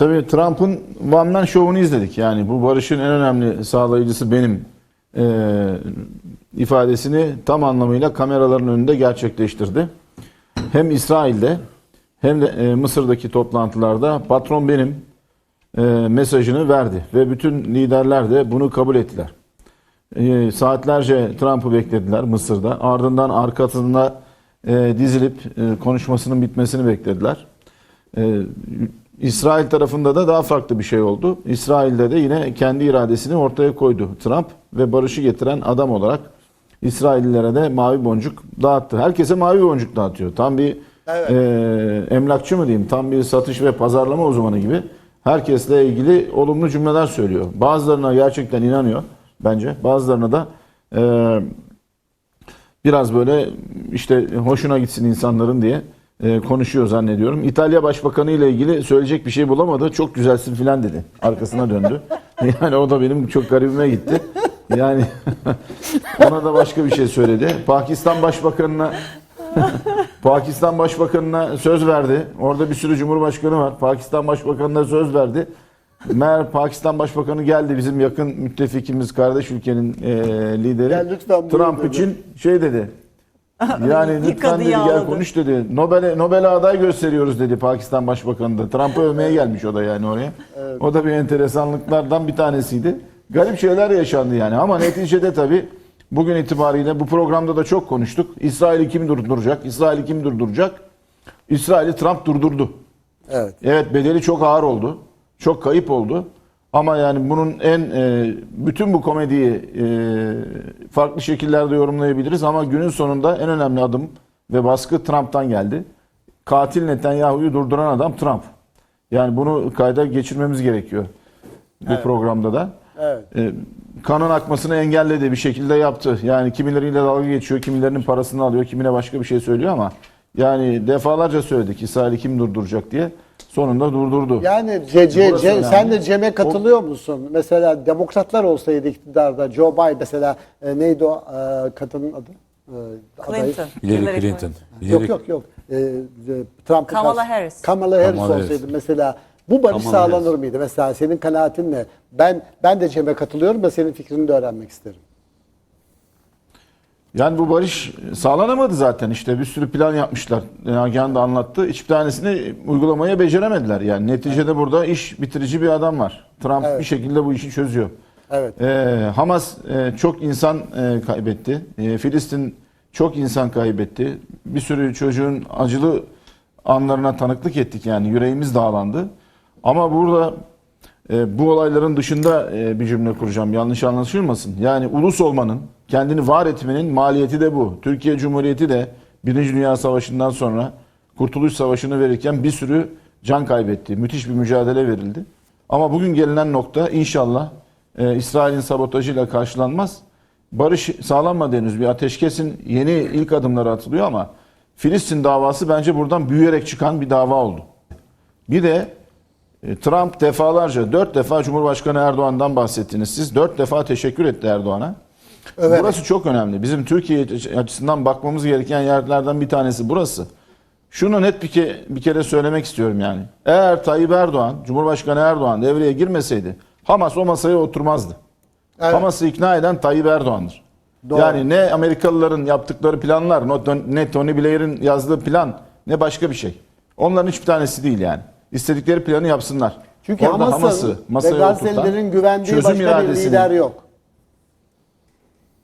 Tabii Trump'ın One Man Show'unu izledik. Yani bu barışın en önemli sağlayıcısı benim e, ifadesini tam anlamıyla kameraların önünde gerçekleştirdi. Hem İsrail'de hem de e, Mısır'daki toplantılarda patron benim e, mesajını verdi. Ve bütün liderler de bunu kabul ettiler. E, saatlerce Trump'ı beklediler Mısır'da. Ardından arkasında e, dizilip e, konuşmasının bitmesini beklediler. E, İsrail tarafında da daha farklı bir şey oldu. İsrail'de de yine kendi iradesini ortaya koydu Trump ve barışı getiren adam olarak İsraillilere de mavi boncuk dağıttı. Herkese mavi boncuk dağıtıyor. Tam bir Evet. e, emlakçı mı diyeyim, tam bir satış ve pazarlama uzmanı gibi herkesle ilgili olumlu cümleler söylüyor. Bazılarına gerçekten inanıyor bence. Bazılarına da e, biraz böyle işte hoşuna gitsin insanların diye e, konuşuyor zannediyorum. İtalya Başbakanı ile ilgili söyleyecek bir şey bulamadı. Çok güzelsin filan dedi. Arkasına döndü. Yani o da benim çok garibime gitti. Yani ona da başka bir şey söyledi. Pakistan Başbakanına Pakistan Başbakanına söz verdi. Orada bir sürü cumhurbaşkanı var. Pakistan Başbakanına söz verdi. Meğer Pakistan Başbakanı geldi bizim yakın müttefikimiz kardeş ülkenin e, lideri. Gel lütfen Trump dedi. için şey dedi. Yani lütfen dedi gel yağladı. konuş dedi. Nobel Nobel aday gösteriyoruz dedi Pakistan Başbakanı da. Trump'ı övmeye gelmiş o da yani oraya. O da bir enteresanlıklardan bir tanesiydi. Garip şeyler yaşandı yani ama neticede tabii bugün itibariyle bu programda da çok konuştuk. İsrail'i kim durduracak? İsrail'i kim durduracak? İsrail'i Trump durdurdu. Evet. Evet bedeli çok ağır oldu. Çok kayıp oldu. Ama yani bunun en e, bütün bu komediyi e, farklı şekillerde yorumlayabiliriz ama günün sonunda en önemli adım ve baskı Trump'tan geldi. Katil Netanyahu'yu durduran adam Trump. Yani bunu kayda geçirmemiz gerekiyor bu programda da. Evet. E, kanın akmasını engelledi bir şekilde yaptı. Yani kimileriyle dalga geçiyor, kimilerinin parasını alıyor, kimine başka bir şey söylüyor ama yani defalarca söyledik İsrail'i kim durduracak diye. Sonunda durdurdu. Yani C, C, Burası C- önemli. sen de Cem'e katılıyor musun? Mesela demokratlar olsaydı iktidarda Joe Biden mesela e, neydi o e, kadının adı? E, adayı? Clinton. Hillary Clinton. Yok yok yok. E, e, Trump'a Kamala Harris. Kamala Harris Kamala Harris. olsaydı mesela bu barış Kamala sağlanır Harris. mıydı? Mesela senin kanaatin ne? Ben ben de Cem'e katılıyorum da senin fikrini de öğrenmek isterim. Yani bu barış sağlanamadı zaten işte bir sürü plan yapmışlar. Nagihan da anlattı. Hiçbir tanesini uygulamaya beceremediler. Yani neticede burada iş bitirici bir adam var. Trump Evet. bir şekilde bu işi çözüyor. Evet. Ee, Hamas e, çok insan e, kaybetti. E, Filistin çok insan kaybetti. Bir sürü çocuğun acılı anlarına tanıklık ettik yani yüreğimiz dağlandı. Ama burada e, bu olayların dışında e, bir cümle kuracağım. Yanlış anlaşılmasın. Yani ulus olmanın, kendini var etmenin maliyeti de bu. Türkiye Cumhuriyeti de Birinci Dünya Savaşı'ndan sonra Kurtuluş Savaşı'nı verirken bir sürü can kaybetti. Müthiş bir mücadele verildi. Ama bugün gelinen nokta inşallah e, İsrail'in sabotajıyla karşılanmaz. Barış sağlanmadı henüz. Bir ateşkesin yeni ilk adımları atılıyor ama Filistin davası bence buradan büyüyerek çıkan bir dava oldu. Bir de e, Trump defalarca, dört defa Cumhurbaşkanı Erdoğan'dan bahsettiniz. Siz dört defa teşekkür etti Erdoğan'a. Evet. Burası çok önemli. Bizim Türkiye açısından bakmamız gereken yerlerden bir tanesi burası. Şunu net bir, ke- bir kere söylemek istiyorum yani. Eğer Tayyip Erdoğan, Cumhurbaşkanı Erdoğan devreye girmeseydi Hamas o masaya oturmazdı. Evet. Hamas'ı ikna eden Tayyip Erdoğan'dır. Doğru. Yani ne Amerikalıların yaptıkları planlar, ne Tony Blair'in yazdığı plan, ne başka bir şey. Onların hiçbir tanesi değil yani. İstedikleri planı yapsınlar. Çünkü Orada Hamas'ın ve masaya Gazze'lilerin oturtan, güvendiği başka bir lider yok.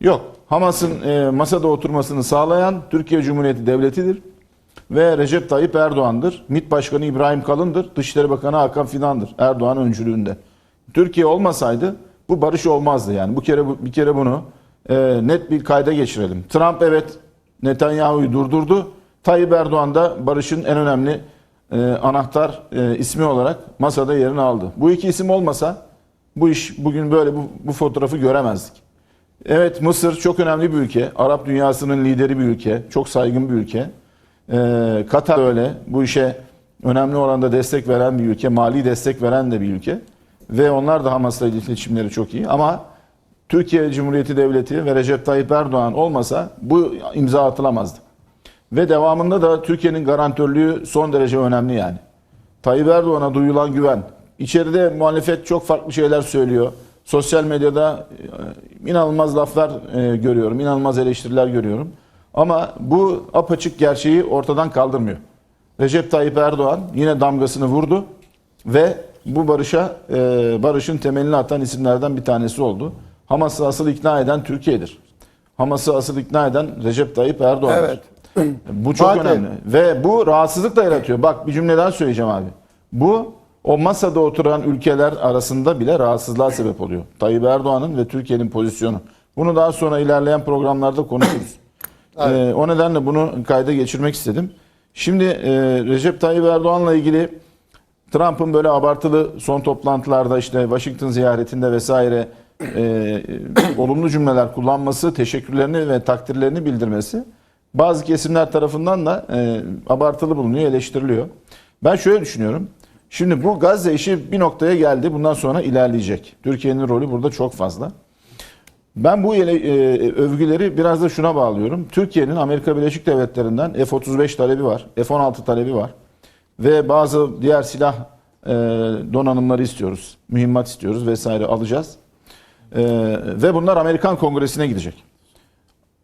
Yok. Hamas'ın e, masada oturmasını sağlayan Türkiye Cumhuriyeti Devleti'dir. Ve Recep Tayyip Erdoğan'dır. MİT Başkanı İbrahim Kalın'dır. Dışişleri Bakanı Hakan Fidan'dır. Erdoğan öncülüğünde. Türkiye olmasaydı bu barış olmazdı yani. Bu kere bir kere bunu e, net bir kayda geçirelim. Trump evet Netanyahu'yu durdurdu. Tayyip Erdoğan da barışın en önemli e, anahtar e, ismi olarak masada yerini aldı. Bu iki isim olmasa bu iş bugün böyle bu, bu fotoğrafı göremezdik. Evet Mısır çok önemli bir ülke. Arap dünyasının lideri bir ülke. Çok saygın bir ülke. Ee, Katar öyle. Bu işe önemli oranda destek veren bir ülke. Mali destek veren de bir ülke. Ve onlar da Hamas'la iletişimleri çok iyi. Ama Türkiye Cumhuriyeti Devleti ve Recep Tayyip Erdoğan olmasa bu imza atılamazdı. Ve devamında da Türkiye'nin garantörlüğü son derece önemli yani. Tayyip Erdoğan'a duyulan güven, içeride muhalefet çok farklı şeyler söylüyor. Sosyal medyada e, inanılmaz laflar e, görüyorum, inanılmaz eleştiriler görüyorum. Ama bu apaçık gerçeği ortadan kaldırmıyor. Recep Tayyip Erdoğan yine damgasını vurdu ve bu barışa e, barışın temelini atan isimlerden bir tanesi oldu. Hamas'ı asıl ikna eden Türkiye'dir. Hamas'ı asıl ikna eden Recep Tayyip Erdoğan'dır. Evet. Bu çok Fatih. önemli. Ve bu rahatsızlık da yaratıyor. Bak bir cümle daha söyleyeceğim abi. Bu o masada oturan ülkeler arasında bile rahatsızlığa sebep oluyor. Tayyip Erdoğan'ın ve Türkiye'nin pozisyonu. Bunu daha sonra ilerleyen programlarda konuşuruz. Ee, o nedenle bunu kayda geçirmek istedim. Şimdi e, Recep Tayyip Erdoğan'la ilgili Trump'ın böyle abartılı son toplantılarda işte Washington ziyaretinde vesaire e, e, olumlu cümleler kullanması, teşekkürlerini ve takdirlerini bildirmesi bazı kesimler tarafından da e, abartılı bulunuyor, eleştiriliyor. Ben şöyle düşünüyorum. Şimdi bu Gazze işi bir noktaya geldi. Bundan sonra ilerleyecek. Türkiye'nin rolü burada çok fazla. Ben bu e, övgüleri biraz da şuna bağlıyorum. Türkiye'nin Amerika Birleşik Devletleri'nden F-35 talebi var, F-16 talebi var ve bazı diğer silah e, donanımları istiyoruz, mühimmat istiyoruz vesaire alacağız. E, ve bunlar Amerikan Kongresi'ne gidecek.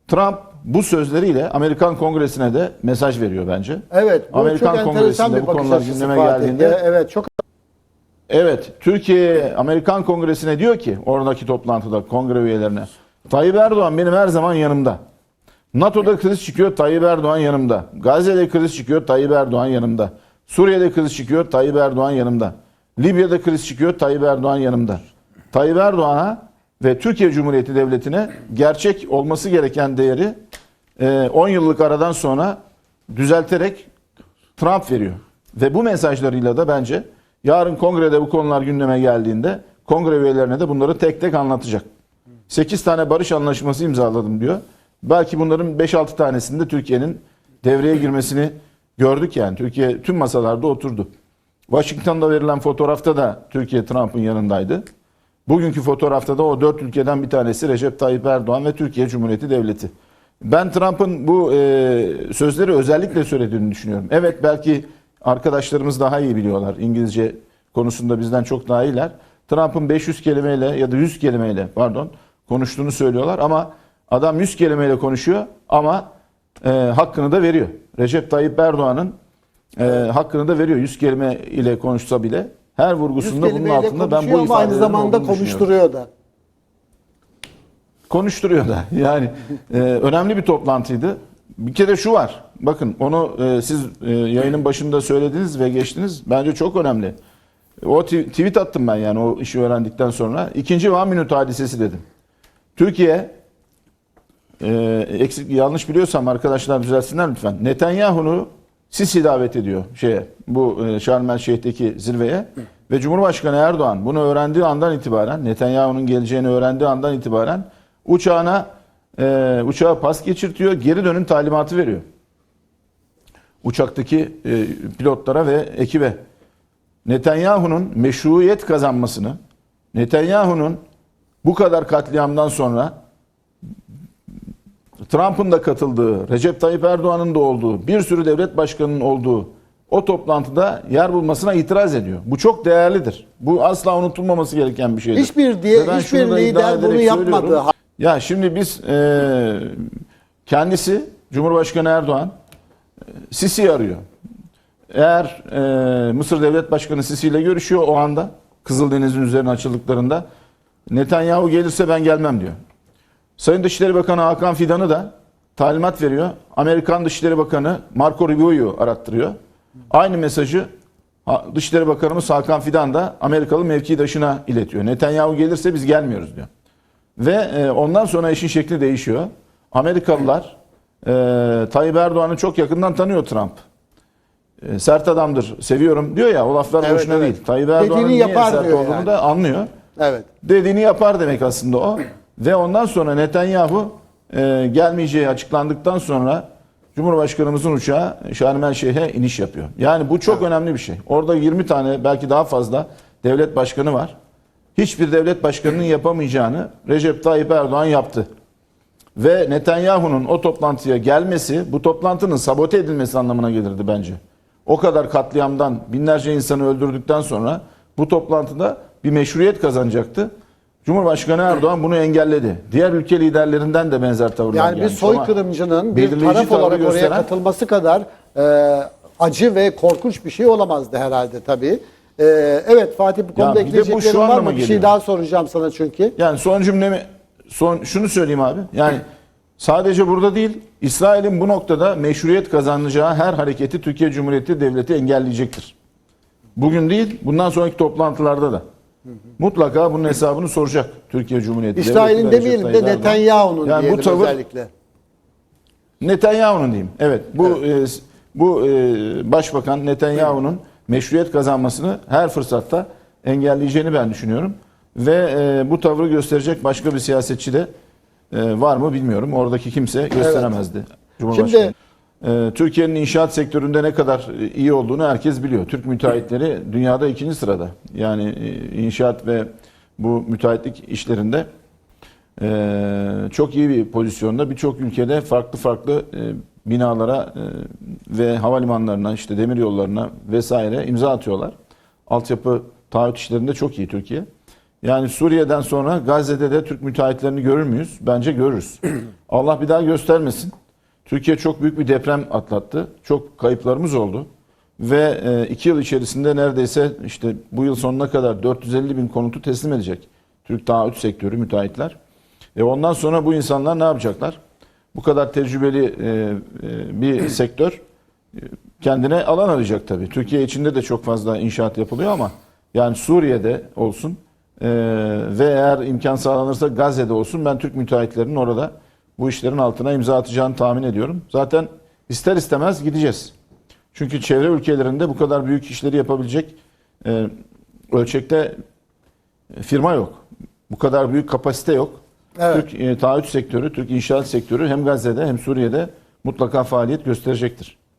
Trump bu sözleriyle Amerikan Kongresi'ne de mesaj veriyor bence. Evet. Bu Amerikan çok Kongresinde bir bu konular gündeme geldiğinde E, Evet çok Evet, Türkiye Amerikan Kongresi'ne diyor ki oradaki toplantıda kongre üyelerine Tayyip Erdoğan benim her zaman yanımda. NATO'da kriz çıkıyor Tayyip Erdoğan yanımda. Gazze'de kriz çıkıyor Tayyip Erdoğan yanımda. Suriye'de kriz çıkıyor Tayyip Erdoğan yanımda. Libya'da kriz çıkıyor Tayyip Erdoğan yanımda. Tayyip Erdoğan'a ve Türkiye Cumhuriyeti Devleti'ne gerçek olması gereken değeri 10 yıllık aradan sonra düzelterek Trump veriyor. Ve bu mesajlarıyla da bence yarın kongrede bu konular gündeme geldiğinde kongre üyelerine de bunları tek tek anlatacak. 8 tane barış anlaşması imzaladım diyor. Belki bunların 5-6 tanesinde Türkiye'nin devreye girmesini gördük yani. Türkiye tüm masalarda oturdu. Washington'da verilen fotoğrafta da Türkiye Trump'ın yanındaydı. Bugünkü fotoğrafta da o dört ülkeden bir tanesi Recep Tayyip Erdoğan ve Türkiye Cumhuriyeti Devleti. Ben Trump'ın bu e, sözleri özellikle söylediğini düşünüyorum. Evet belki arkadaşlarımız daha iyi biliyorlar. İngilizce konusunda bizden çok daha iyiler. Trump'ın 500 kelimeyle ya da 100 kelimeyle pardon konuştuğunu söylüyorlar ama adam 100 kelimeyle konuşuyor ama e, hakkını da veriyor. Recep Tayyip Erdoğan'ın e, hakkını da veriyor. 100 kelime ile konuşsa bile her vurgusunda bunun altında ben bu ama aynı zamanda konuşturuyor da. Konuşturuyor da. Yani e, önemli bir toplantıydı. Bir kere şu var. Bakın onu e, siz e, yayının başında söylediniz ve geçtiniz. Bence çok önemli. O tweet attım ben yani o işi öğrendikten sonra. İkinci Van Minut hadisesi dedim. Türkiye e, eksik yanlış biliyorsam arkadaşlar düzelsinler lütfen. Netanyahu'nu Sisi davet ediyor şeye bu e, Şarm El Şeyh'teki zirveye ve Cumhurbaşkanı Erdoğan bunu öğrendiği andan itibaren Netanyahu'nun geleceğini öğrendiği andan itibaren uçağına e, uçağa pas geçirtiyor, geri dönün talimatı veriyor. Uçaktaki e, pilotlara ve ekibe. Netanyahu'nun meşruiyet kazanmasını, Netanyahu'nun bu kadar katliamdan sonra Trump'ın da katıldığı, Recep Tayyip Erdoğan'ın da olduğu, bir sürü devlet başkanının olduğu o toplantıda yer bulmasına itiraz ediyor. Bu çok değerlidir. Bu asla unutulmaması gereken bir şeydir. Hiçbir diye- hiçbir lider bunu yapmadı. Ya şimdi biz e, kendisi Cumhurbaşkanı Erdoğan e, Sisi'yi arıyor. Eğer e, Mısır Devlet Başkanı Sisi ile görüşüyor o anda Kızıldeniz'in üzerine açıldıklarında Netanyahu gelirse ben gelmem diyor. Sayın Dışişleri Bakanı Hakan Fidan'ı da talimat veriyor. Amerikan Dışişleri Bakanı Marco Rubio'yu arattırıyor. Aynı mesajı Dışişleri Bakanımız Hakan Fidan da Amerikalı mevkidaşına iletiyor. Netanyahu gelirse biz gelmiyoruz diyor. Ve e, ondan sonra işin şekli değişiyor. Amerikalılar e, Tayyip Erdoğan'ı çok yakından tanıyor Trump. E, sert adamdır, seviyorum diyor ya o laflar Evet, boşuna evet. değil. Tayyip Erdoğan'ın niye yapar sert olduğunu yani. da anlıyor. Evet. Dediğini yapar demek aslında o. Ve ondan sonra Netanyahu e, gelmeyeceği açıklandıktan sonra Cumhurbaşkanımızın uçağı Şarm El Şeyh'e iniş yapıyor. Yani bu çok önemli bir şey. Orada 20 tane belki daha fazla devlet başkanı var. Hiçbir devlet başkanının yapamayacağını Recep Tayyip Erdoğan yaptı. Ve Netanyahu'nun o toplantıya gelmesi bu toplantının sabote edilmesi anlamına gelirdi bence. O kadar katliamdan binlerce insanı öldürdükten sonra bu toplantıda bir meşruiyet kazanacaktı. Cumhurbaşkanı Erdoğan bunu engelledi. Diğer ülke liderlerinden de benzer tavırlar Yani bir gelmiş ama soykırımcının bir taraf olarak oraya gösteren- katılması kadar e, acı ve korkunç bir şey olamazdı herhalde tabii. E, evet Fatih bu konuda bir de bu şu ekleyeceklerin var anlama mı? Bir şey geliyor. daha soracağım sana çünkü. Yani son cümlemi son şunu söyleyeyim abi. Yani sadece burada değil İsrail'in bu noktada meşruiyet kazanacağı her hareketi Türkiye Cumhuriyeti Devleti engelleyecektir. Bugün değil, bundan sonraki toplantılarda da. Mutlaka bunun hesabını soracak Türkiye Cumhuriyeti İsrail'in Devleti ve Recep demeyelim Tayyip de Erdoğan. Netanyahu'nun Yani bu diyelim tavır- özellikle. Netanyahu'nun diyeyim. Evet. Bu e, bu e, başbakan Netanyahu'nun meşruiyet kazanmasını her fırsatta engelleyeceğini ben düşünüyorum. Ve e, bu tavrı gösterecek başka bir siyasetçi de e, var mı bilmiyorum. Oradaki kimse gösteremezdi. Cumhurbaşkanı. Şimdi- E, Türkiye'nin inşaat sektöründe ne kadar e, iyi olduğunu herkes biliyor. Türk müteahhitleri dünyada ikinci sırada. Yani e, inşaat ve bu müteahhitlik işlerinde ee, çok iyi bir pozisyonda birçok ülkede farklı farklı e, binalara e, ve havalimanlarına işte demir yollarına vesaire imza atıyorlar. Altyapı taahhüt işlerinde çok iyi Türkiye. Yani Suriye'den sonra Gazze'de de Türk müteahhitlerini görür müyüz? Bence görürüz. Allah bir daha göstermesin. Türkiye çok büyük bir deprem atlattı. Çok kayıplarımız oldu. Ve e, iki yıl içerisinde neredeyse işte bu yıl sonuna kadar 450 bin konutu teslim edecek. Türk taahhüt sektörü, müteahhitler. E ondan sonra bu insanlar ne yapacaklar? Bu kadar tecrübeli e, e, bir sektör e, kendine alan arayacak tabii. Türkiye içinde de çok fazla inşaat yapılıyor ama yani Suriye'de olsun ve eğer imkan sağlanırsa Gazze'de olsun ben Türk müteahhitlerinin orada bu işlerin altına imza atacağını tahmin ediyorum. Zaten ister istemez gideceğiz. Çünkü çevre ülkelerinde bu kadar büyük işleri yapabilecek ölçekte firma yok. Bu kadar büyük kapasite yok. Evet. Türk e, taahhüt sektörü, Türk inşaat sektörü hem Gazze'de hem Suriye'de mutlaka faaliyet gösterecektir.